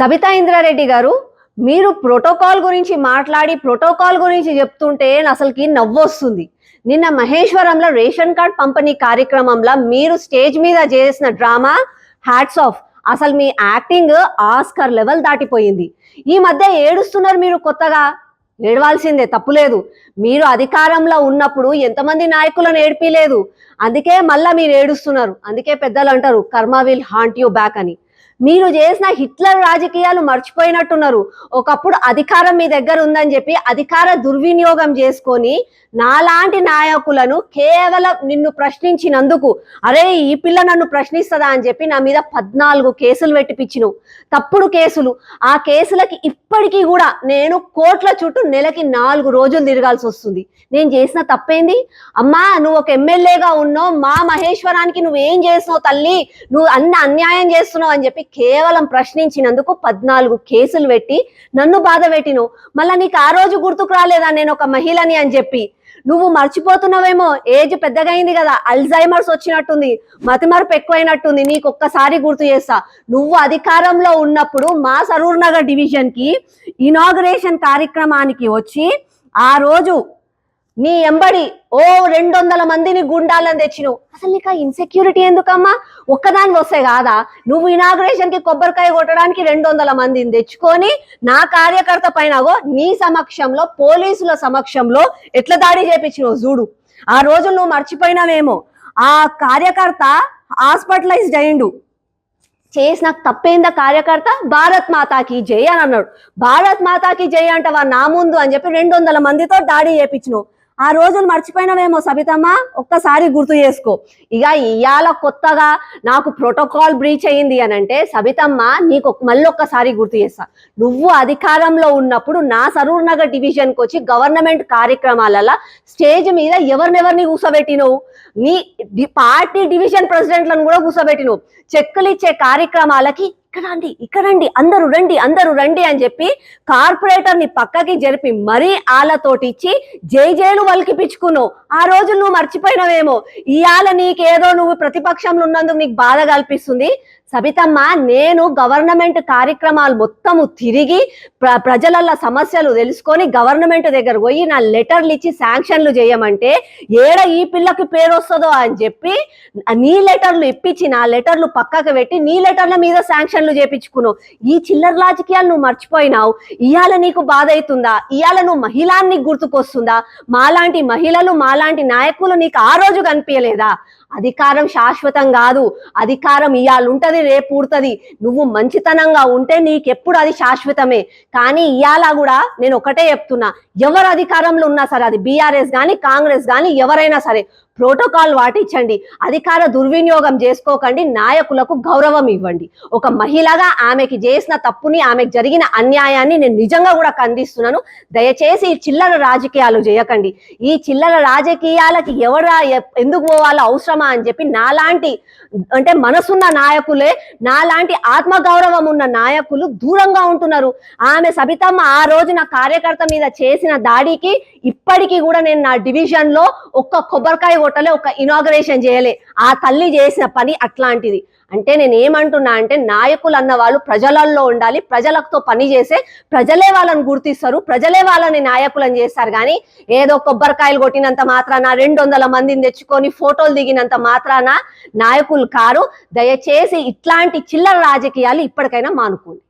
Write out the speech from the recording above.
సబితా ఇంద్రారెడ్డి గారు మీరు ప్రోటోకాల్ గురించి మాట్లాడి ప్రోటోకాల్ గురించి చెప్తుంటే అసలుకి నవ్వొస్తుంది. నిన్న మహేశ్వరంలో రేషన్ కార్డ్ పంపిణీ కార్యక్రమంలో మీరు స్టేజ్ మీద చేసిన డ్రామా హ్యాట్స్ ఆఫ్. అసలు మీ యాక్టింగ్ ఆస్కర్ లెవెల్ దాటిపోయింది. ఈ మధ్య ఏడుస్తున్నారు మీరు కొత్తగా. ఏడవాల్సిందే తప్పులేదు. మీరు అధికారంలో ఉన్నప్పుడు ఎంతమంది నాయకులను ఏడిపిలేదు. అందుకే మళ్ళా మీరు ఏడుస్తున్నారు. అందుకే పెద్దలు అంటారు కర్మ విల్ హాంట్ యూ బ్యాక్ అని. మీరు చేసిన హిట్లర్ రాజకీయాలు మర్చిపోయినట్టున్నారు. ఒకప్పుడు అధికారం మీ దగ్గర ఉందని చెప్పి అధికార దుర్వినియోగం చేసుకొని నాలాంటి నాయకులను కేవలం నిన్ను ప్రశ్నించినందుకు అరే ఈ పిల్ల నన్ను ప్రశ్నిస్తుందా అని చెప్పి నా మీద పద్నాలుగు కేసులు పెట్టిపించిను. తప్పుడు కేసులు. ఆ కేసులకి ఇప్పటికీ కూడా నేను కోట్ల చుట్టూ నెలకి నాలుగు రోజులు తిరగాల్సి వస్తుంది. నేను చేసిన తప్పేంది? అమ్మా నువ్వు ఒక ఎమ్మెల్యేగా ఉన్నావు. మా మహేశ్వరానికి నువ్వు ఏం తల్లి? నువ్వు అన్ని అన్యాయం చేస్తున్నావు అని చెప్పి కేవలం ప్రశ్నించినందుకు పద్నాలుగు కేసులు పెట్టి నన్ను బాధ పెట్టిను మళ్ళా నీకు ఆ రోజు గుర్తుకు రాలేదా నేను ఒక మహిళని అని చెప్పి? నువ్వు మర్చిపోతున్నావేమో ఏజ్ పెద్దగా అయింది కదా అల్జైమర్స్ వచ్చినట్టుంది మతిమరుపు ఎక్కువైనట్టుంది నీకు ఒక్కసారి గుర్తు చేస్తా. నువ్వు అధికారంలో ఉన్నప్పుడు మా సరూర్ నగర్ డివిజన్కి ఇనాగరేషన్ కార్యక్రమానికి వచ్చి ఆ రోజు నీ ఎంబడి ఓ రెండు వందల మందిని గుండాలని తెచ్చినావు. అసలు నీకు ఆ ఇన్సెక్యూరిటీ ఎందుకమ్మా? ఒక్కదాని వస్తే కాదా? నువ్వు ఇనాగ్రేషన్కి కొబ్బరికాయ కొట్టడానికి రెండు వందల మందిని తెచ్చుకొని నా కార్యకర్త పైన నీ సమక్షంలో పోలీసుల సమక్షంలో ఎట్లా దాడి చేపించినావు చూడు. ఆ రోజు నువ్వు మర్చిపోయినావేమో. ఆ కార్యకర్త హాస్పిటలైజ్డ్ అయిండు. చేసిన తప్పేందా కార్యకర్త? భారత్ మాతాకి జై అని అన్నాడు. భారత్ మాతాకి జై అంటవా నా ముందు అని చెప్పి రెండు వందల మందితో దాడి చేపించినావు. ఆ రోజులు మర్చిపోయినవేమో సబితమ్మ? ఒక్కసారి గుర్తు చేసుకో. ఇక ఇవాళ కొత్తగా నాకు ప్రోటోకాల్ బ్రీచ్ అయింది అని అంటే సబితమ్మ నీకు మళ్ళీ ఒక్కసారి గుర్తు చేస్తా. నువ్వు అధికారంలో ఉన్నప్పుడు నా సరూర్ నగర్ డివిజన్కి వచ్చి గవర్నమెంట్ కార్యక్రమాలలో స్టేజ్ మీద ఎవరినెవరిని కూర్చోబెట్టినవు నీ పార్టీ డివిజన్ ప్రెసిడెంట్లను కూడా కూర్చోబెట్టినవు చెక్కులు ఇచ్చే కార్యక్రమాలకి ఇక్కడ రండి ఇక్కడ రండి అందరూ రండి అందరూ రండి అని చెప్పి కార్పొరేటర్ని పక్కకి జరిపి మరీ ఆలతోటి ఇచ్చి జై జైలు వలికిపించుకున్నావు. ఆ రోజు నువ్వు మర్చిపోయినవేమో. ఇవాళ నీకేదో నువ్వు ప్రతిపక్షంలో ఉన్నందుకు నీకు బాధ కల్పిస్తుంది. సబితమ్మ నేను గవర్నమెంట్ కార్యక్రమాలు మొత్తము తిరిగి ప్ర ప్రజలల్ల సమస్యలు తెలుసుకొని గవర్నమెంట్ దగ్గర పోయి నా లెటర్లు ఇచ్చి శాంక్షన్లు చేయమంటే ఏడ ఈ పిల్లకి పేరు వస్తుందో అని చెప్పి నీ లెటర్లు ఇప్పించి నా లెటర్లు పక్కకు పెట్టి నీ లెటర్ల మీద శాంక్షన్లు చేపించుకున్నావు. ఈ చిల్లర రాజకీయాలు నువ్వు మర్చిపోయినావు. ఇవాళ నీకు బాధ అవుతుందా ఇవాళ నువ్వు మహిళాన్ని గుర్తుకొస్తుందా? మాలాంటి మహిళలు మాలాంటి నాయకులు నీకు ఆ రోజు కనిపించలేదా అధికారం శాశ్వతం కాదు. అధికారం ఇవాళ ఉంటుంది రేపు ఊడుతుంది నువ్వు మంచితనంగా ఉంటే నీకెప్పుడు అది శాశ్వతమే. కానీ ఇవాళ కూడా నేను ఒకటే చెప్తున్నా. ఎవరు అధికారంలో ఉన్నా సరే అది బీఆర్ఎస్ కానీ కాంగ్రెస్ కానీ ఎవరైనా సరే ప్రోటోకాల్ పాటించండి అధికార దుర్వినియోగం చేసుకోకండి. నాయకులకు గౌరవం ఇవ్వండి. ఒక మహిళగా ఆమెకి చేసిన తప్పుని ఆమెకు జరిగిన అన్యాయాన్ని నేను నిజంగా కూడా ఖండిస్తున్నాను. దయచేసి ఈ చిల్లర రాజకీయాలు చేయకండి. ఈ చిల్లర రాజకీయాలకి ఎవరా ఎందుకు పోవాలో అవసరం అవసరమా అని చెప్పి నాలాంటి అంటే మనసున్న నాయకులే నాలాంటి ఆత్మ గౌరవం ఉన్న నాయకులు దూరంగా ఉంటున్నారు. ఆమె సబితమ్మ ఆ రోజు నా కార్యకర్త మీద చేసిన దాడికి ఇప్పటికీ కూడా నేను నా డివిజన్లో ఒక్క కొబ్బరికాయ కొట్టలే ఒక ఇనాగరేషన్ చేయలే. ఆ తల్లి చేసిన పని అట్లాంటిది. అంటే నేను ఏమంటున్నా అంటే నాయకులు అన్న వాళ్ళు ప్రజలలో ఉండాలి ప్రజలతో పని చేసే ప్రజలే వాళ్ళని గుర్తిస్తారు ప్రజలే వాళ్ళని నాయకులను చేస్తారు. కానీ ఏదో కొబ్బరికాయలు కొట్టినంత మాత్రాన రెండు వందల మందిని తెచ్చుకొని ఫోటోలు దిగినంత మాత్రాన నాయకులు కారు. దయచేసి ఇట్లాంటి చిల్లర రాజకీయాలు ఇప్పటికైనా మానుకోండి.